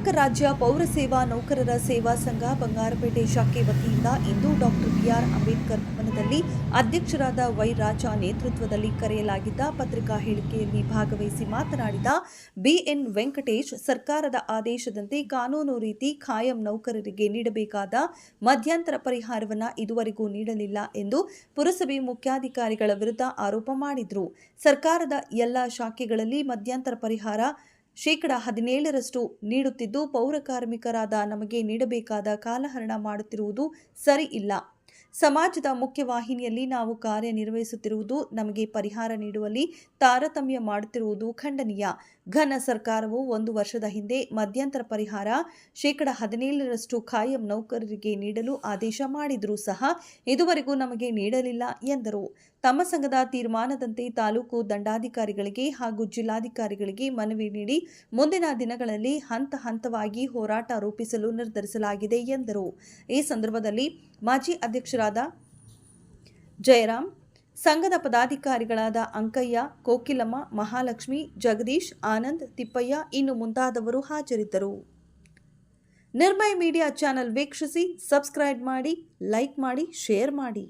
ರಾಜ್ಯ ಪೌರ ಸೇವಾ ನೌಕರರ ಸೇವಾ ಸಂಘ ಬಂಗಾರಪೇಟೆ ಶಾಖೆ ವತಿಯಿಂದ ಇಂದು ಡಾಕ್ಟರ್ ಬಿಆರ್ ಅಂಬೇಡ್ಕರ್ ಭವನದಲ್ಲಿ ಅಧ್ಯಕ್ಷರಾದ ವೈ ರಾಜ ನೇತೃತ್ವದಲ್ಲಿ ಕರೆಯಲಾಗಿದ್ದ ಪತ್ರಿಕಾ ಹೇಳಿಕೆಯಲ್ಲಿ ಭಾಗವಹಿಸಿ ಮಾತನಾಡಿದ ಬಿಎನ್ ವೆಂಕಟೇಶ್, ಸರ್ಕಾರದ ಆದೇಶದಂತೆ ಕಾನೂನು ರೀತಿ ಖಾಯಂ ನೌಕರರಿಗೆ ನೀಡಬೇಕಾದ ಮಧ್ಯಂತರ ಪರಿಹಾರವನ್ನು ಇದುವರೆಗೂ ನೀಡಲಿಲ್ಲ ಎಂದು ಪುರಸಭೆ ಮುಖ್ಯಾಧಿಕಾರಿಗಳ ವಿರುದ್ಧ ಆರೋಪ ಮಾಡಿದರು. ಸರ್ಕಾರದ ಎಲ್ಲ ಶಾಖೆಗಳಲ್ಲಿ ಮಧ್ಯಂತರ ಪರಿಹಾರ ಶೇಕಡ ಹದಿನೇಳರಷ್ಟು ನೀಡುತ್ತಿದ್ದು ಪೌರ ಕಾರ್ಮಿಕರಾದ ನಮಗೆ ನೀಡಬೇಕಾದ ಕಾಲಹರಣ ಮಾಡುತ್ತಿರುವುದು ಸರಿ ಇಲ್ಲ. ಸಮಾಜದ ಮುಖ್ಯವಾಹಿನಿಯಲ್ಲಿ ನಾವು ಕಾರ್ಯನಿರ್ವಹಿಸುತ್ತಿರುವುದು ನಮಗೆ ಪರಿಹಾರ ನೀಡುವಲ್ಲಿ ತಾರತಮ್ಯ ಮಾಡುತ್ತಿರುವುದು ಖಂಡನೀಯ. ಘನ ಸರ್ಕಾರವು ಒಂದು ವರ್ಷದ ಹಿಂದೆ ಮಧ್ಯಂತರ ಪರಿಹಾರ, ಶೇಕಡ ಹದಿನೇಳರಷ್ಟು ಖಾಯಂ ನೌಕರರಿಗೆ ನೀಡಲು ಆದೇಶ ಮಾಡಿದರೂ ಸಹ ಇದುವರೆಗೂ ನಮಗೆ ನೀಡಲಿಲ್ಲ ಎಂದರು. ತಮ್ಮ ಸಂಘದ ತೀರ್ಮಾನದಂತೆ ತಾಲೂಕು ದಂಡಾಧಿಕಾರಿಗಳಿಗೆ ಹಾಗೂ ಜಿಲ್ಲಾಧಿಕಾರಿಗಳಿಗೆ ಮನವಿ ನೀಡಿ ಮುಂದಿನ ದಿನಗಳಲ್ಲಿ ಹಂತ ಹಂತವಾಗಿ ಹೋರಾಟ ರೂಪಿಸಲು ನಿರ್ಧರಿಸಲಾಗಿದೆ ಎಂದರು. ಈ ಸಂದರ್ಭದಲ್ಲಿ ಮಾಜಿ ಅಧ್ಯಕ್ಷರಾದ ಜಯರಾಮ್ ಸಂಘದ ಪದಾಧಿಕಾರಿಗಳಾದ ಅಂಕಯ್ಯ, ಕೋಕಿಲಮ್ಮ, ಮಹಾಲಕ್ಷ್ಮಿ, ಜಗದೀಶ್, ಆನಂದ್, ತಿಪ್ಪಯ್ಯ ಇನ್ನು ಮುಂತಾದವರು ಹಾಜರಿದ್ದರು. ನಿರ್ಮಯ ಮೀಡಿಯಾ ಚಾನೆಲ್ ವೀಕ್ಷಿಸಿ, ಸಬ್ಸ್ಕ್ರೈಬ್ ಮಾಡಿ, ಲೈಕ್ ಮಾಡಿ, ಶೇರ್ ಮಾಡಿ.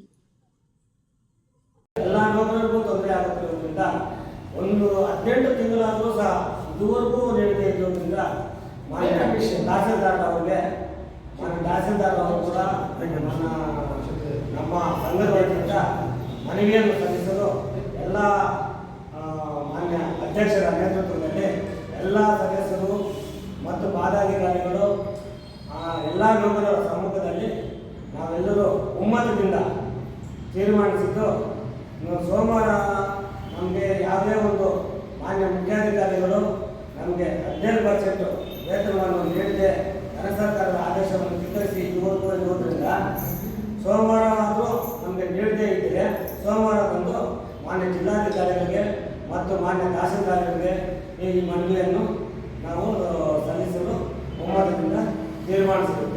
ಎಲ್ಲ ನೌಕರರಿಗೂ ತೊಂದರೆ ಆಗುತ್ತಿರುವುದರಿಂದ ಒಂದು ಹದಿನೆಂಟು ತಿಂಗಳಾದರೂ ಸಹ ಇದುವರೆಗೂ ನೀಡದೇ ಇರುವುದರಿಂದ ಮಾನ್ಯ ತಹಸೀಲ್ದಾರ್ ಅವರಿಗೆ ಮಾನ್ಯ ತಹಸೀಲ್ದಾರ್ ಅವರು ಕೂಡ ನನ್ನ ನಮ್ಮ ಸಂಘದಿಂದ ಮನವಿಯನ್ನು ಸಲ್ಲಿಸಲು ಎಲ್ಲ ಮಾನ್ಯ ಅಧ್ಯಕ್ಷರ ನೇತೃತ್ವದಲ್ಲಿ ಎಲ್ಲ ಸದಸ್ಯರು ಮತ್ತು ಪಾದಾಧಿಕಾರಿಗಳು ಆ, ಎಲ್ಲ ನೌಕರರ ಸಮ್ಮುಖದಲ್ಲಿ ನಾವೆಲ್ಲರೂ ಒಮ್ಮತದಿಂದ ತೀರ್ಮಾನಿಸಿದ್ದು ಇನ್ನು ಸೋಮವಾರ ನಮಗೆ ಯಾವುದೇ ಒಂದು ಮಾನ್ಯ ಮುಖ್ಯಾಧಿಕಾರಿಗಳು ನಮಗೆ ಹದಿನೇಳು ಪರ್ಸೆಂಟ್ ವೇತನವನ್ನು ನೀಡದೆ ಕೇಂದ್ರ ಸರ್ಕಾರದ ಆದೇಶವನ್ನು ಸ್ವೀಕರಿಸಿ ಇವತ್ತು ಇರುವುದರಿಂದ ಸೋಮವಾರ ಆದರೂ ನಮಗೆ ನೀಡದೇ ಇದ್ದರೆ ಸೋಮವಾರ ಬಂದು ಮಾನ್ಯ ಜಿಲ್ಲಾಧಿಕಾರಿಗಳಿಗೆ ಮತ್ತು ಮಾನ್ಯ ತಹಸೀಲ್ದಾರರಿಗೆ ಈ ಮನವಿಯನ್ನು ನಾವು ಸಲ್ಲಿಸಲು ಒಮ್ಮತದಿಂದ ತೀರ್ಮಾನಿಸಿದ್ದೇವೆ